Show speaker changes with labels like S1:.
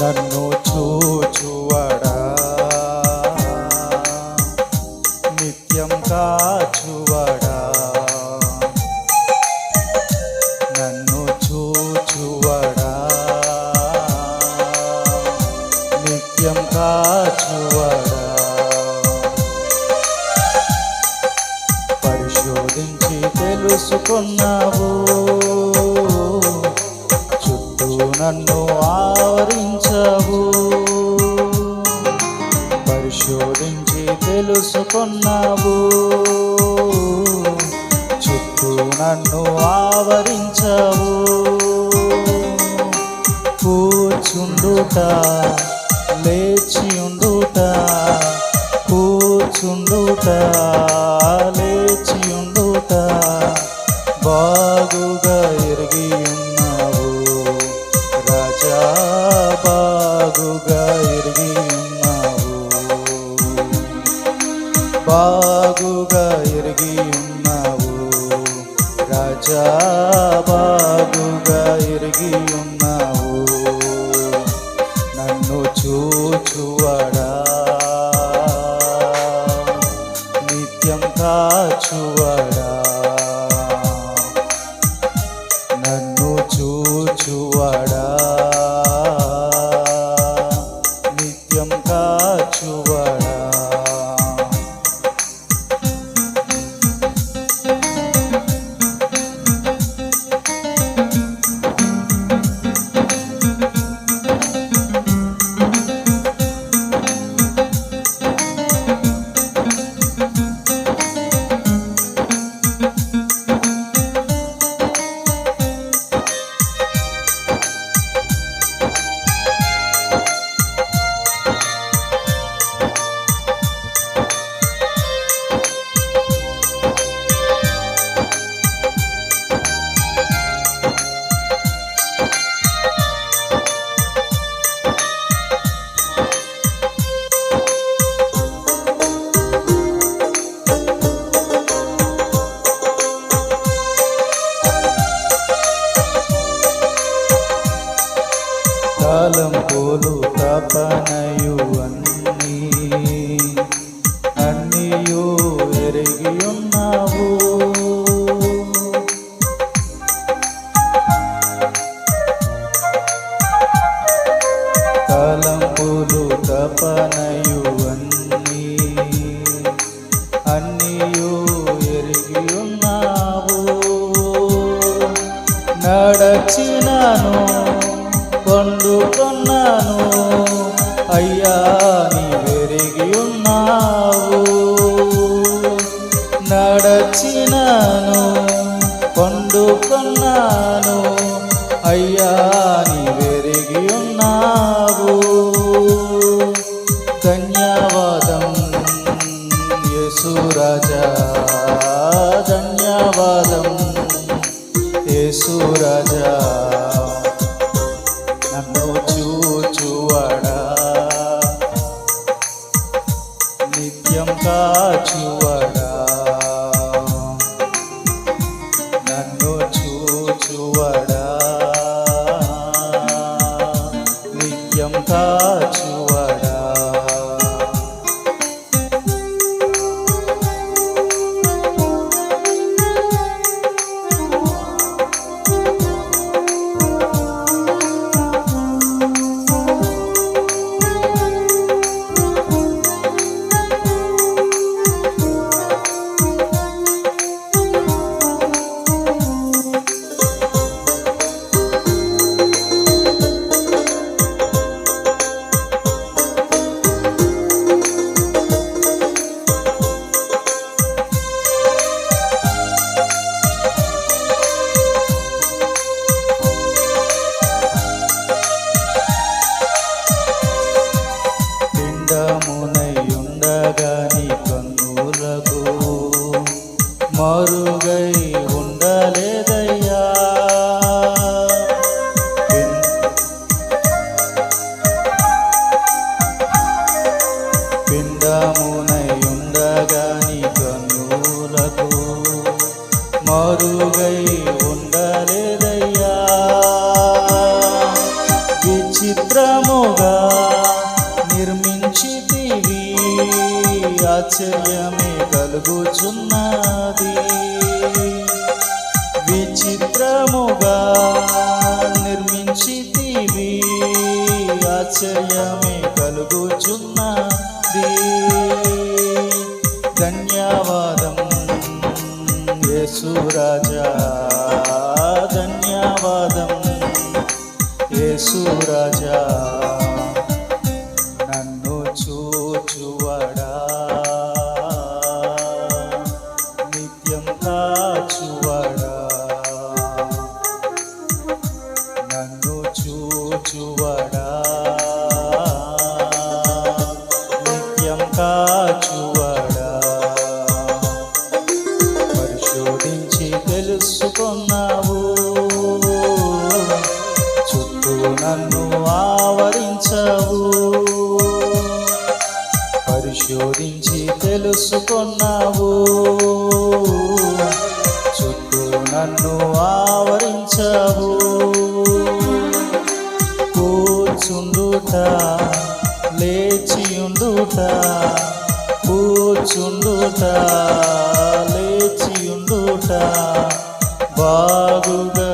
S1: నన్ను చూచువడా? నిత్యం కాచువడా? నన్ను చూచువడా? నిత్యం కాచువడా? పరిశోధించి తెలుసుకున్నావు. చుట్టూ నన్ను నన్ను ఆవరించావు. కూర్చుండుట లేచి ఉండుట కూర్చుండుట లేచి ఉండుట బాగుగా ఎరిగి ఉన్నావు. రాజా బాగుగా ఎరిగి ఉన్నావు. బాగుగా ఎరిగి ఉన్నావు. రాజా బాగుగా ఎరిగి ఉన్నావు నన్ను చూచువడా. నిత్యం కాచువడా. నన్ను చూచువడా. నిత్యం కాచువడా. కాలం పోలు తపనయు అన్నీ. అన్నీయు ఎరిగి ఉన్నావు. కాలం తపనయు అన్నీ. అన్నీయు ఎరిగి ఉన్నావు. నడచినాను ఉన్నావు. నడచినాను పండుకొన్నాను నిత్యం కన్నులకు మరుగై ఉండలేదయ్యా. పిండమునై ఉండగాని కన్నులకు మరుగై ఉండలేదయ్యా. విచిత్రముగా నిర్మించి ఆశ్చర్యమే కలుగుచున్నది. విచిత్రముగా నిర్మించితివి ఆశ్చర్యమే కలుగుచున్నది. ధన్యవాదం యేసురాజా ధన్యవాదం యేసురాజా. తెలుసుకున్నావు. చుట్టూ నన్ను ఆవరించవు. పరిశోధించి తెలుసుకున్నావు. చుట్టూ నన్ను ఆవరించవు. కూర్చుండుట లేచియుండుట కూర్చుండుట లేచియుండుట. బాగుగా